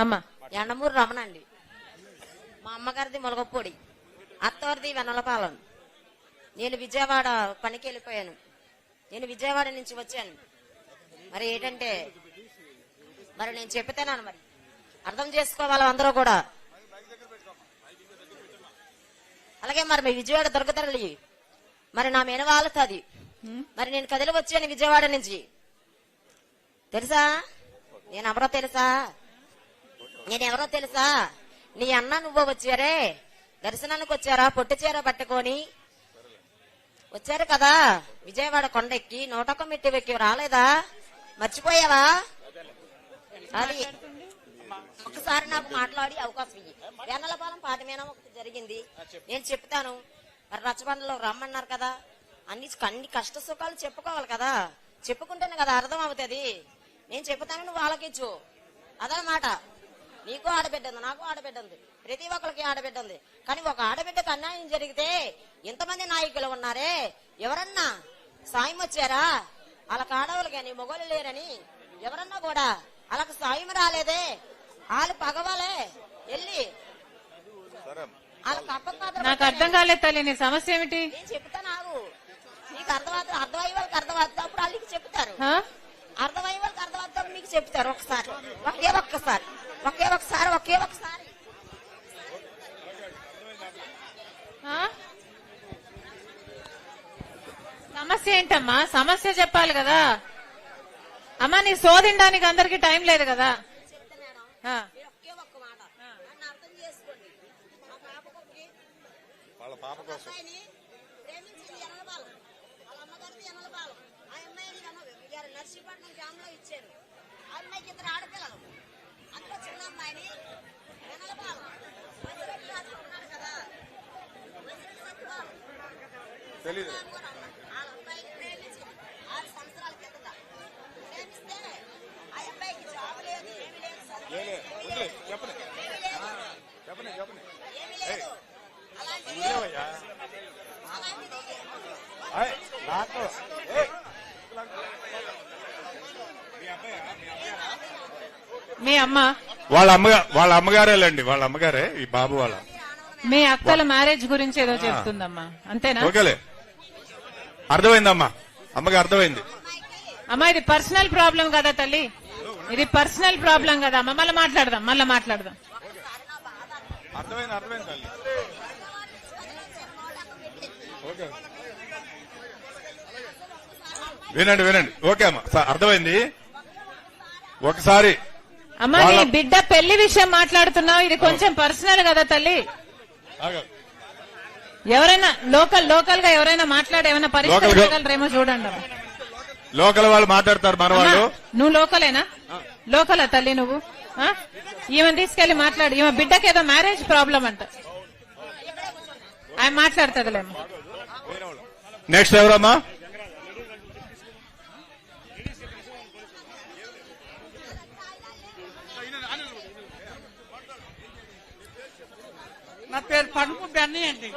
అమ్మా. ఎండమూరు రమణ అండి మా అమ్మగారిది మొలగపొడి. అత్తవారిది వెన్నలపాలెం. నేను విజయవాడ పనికి వెళ్ళిపోయాను. నేను విజయవాడ నుంచి వచ్చాను. మరి ఏంటంటే మరి నేను చెప్తాను మరి. అర్థం చేసుకోవాలి అందరూ కూడా? అలాగే మరి మీ విజయవాడ దొరకతరలి మరి నా మీద వాలుతుంది మరి నేను కదిలి వచ్చాను విజయవాడ నుంచి. తెలుసా? నేను ఎవరో తెలుసా? నేనెవరో తెలుసా? నీ అన్న నువ్వు వచ్చారే? దర్శనానికి వచ్చారా? పొట్టి చీర పట్టుకొని? వచ్చారు కదా? విజయవాడ కొండెక్కి నూటొక్క మెట్టి ఎక్కి రాలేదా? మర్చిపోయావా? అది. ఒకసారి నాకు మాట్లాడి అవకాశం ఇయ్యి. వేనలపాలెం పాట మీద ఒకటి జరిగింది. నేను చెప్తాను. మరి రచ్చబండలో రమ్మన్నారు కదా. అన్ని అన్ని కష్ట సుఖాలు చెప్పుకోవాలి కదా. చెప్పుకుంటేనే కదా అర్థం అవుతుంది. నేను చెప్తాను నువ్వు ఆలకించు. అదనమాట. నీకు ఆడబిడ్డ ఉంది నాకు ఆడబిడ్డ ఉంది ప్రతి ఒక్కరికి ఆడబిడ్డ ఉంది కానీ ఒక ఆడబిడ్డకు అన్యాయం జరిగితే ఇంతమంది నాయకులు ఉన్నారే? ఎవరన్నా సాయం వచ్చారా? వాళ్ళకి ఆడవాళ్ళు కానీ మొగోళ్ళు లేరని ఎవరన్నా కూడా వాళ్ళకి సాయం రాలేదే? వాళ్ళు పగవాలే. వెళ్ళి. నాకు అర్థం కాలేదు తల్లి నీ సమస్య ఏమిటి? నేను చెప్తా నాకు అర్థమవుతుంది అర్థమయ్యే వాళ్ళకి అర్థమవుతుంది. అప్పుడు వాళ్ళకి చెప్తారు? అర్థమయ్యే చెప్తారు ఒకసారి. ఒకే ఒక్కసారి. ఒకే ఒకసారి ఒకే ఒకసారి ఆ? సమస్య ఏంటమ్మా? సమస్య చెప్పాలి కదా. అమ్మా నీ శోధించడానికి అందరికి టైం లేదు కదా. నర్సీపట్నం గ్రామంలో ఇచ్చారు. అమ్మాయికి ఇద్దరు ఆడపిల్లలు. అందులో చిన్న అమ్మాయిని కదా. వాళ్ళ ఆరు సంవత్సరాల కిందట ప్రేమిస్తే ఆ అబ్బాయికి జాబ్ లేదు ఏమీ ఏమీ లేదు. అలాంటిది లేవయ్యా అలాంటిది ఆయ్, నాకు ఏయ్, మీ అమ్మ? వాళ్ళ అమ్మగా వాళ్ళ అమ్మగారేలండి వాళ్ళ అమ్మగారే ఈ బాబు వాళ్ళ. మీ అక్కల మ్యారేజ్ గురించి ఏదో చెప్తుందమ్మా. అంతేనా? ఓకేలే. అర్థమైందమ్మా. అమ్మకి అర్థమైంది. అమ్మా ఇది పర్సనల్ ప్రాబ్లం కదా తల్లి. ఇది పర్సనల్ ప్రాబ్లం కదా అమ్మ. మళ్ళీ మాట్లాడదాం మళ్ళీ మాట్లాడదాం. అర్థమైంది అర్థమైంది తల్లి. ఓకే. వినండి వినండి. ఓకే అమ్మా. అర్థమైంది? ఒకసారి అమ్మా నీ బిడ్డ పెళ్ళి విషయం మాట్లాడుతున్నావు. ఇది కొంచెం పర్సనల్ కదా తల్లి. ఎవరైనా లోకల్ లోకల్గా ఎవరైనా మాట్లాడి ఏమైనా పరిష్కరించగలరేమో చూడండి. లోకల్ వాళ్ళు మాట్లాడతారు మన వాళ్ళు. నువ్వు లోకలేనా? లోకలా తల్లి నువ్వు? ఆ? ఈమెను తీసుకెళ్ళి మాట్లాడు. ఈమె బిడ్డకి ఏదో మ్యారేజ్ ప్రాబ్లం అంట. ఆయన మాట్లాడుతుందిలేమ్మా. నెక్స్ట్ ఎవరమ్మా? పేరు పడుపు బెన్నీ అండి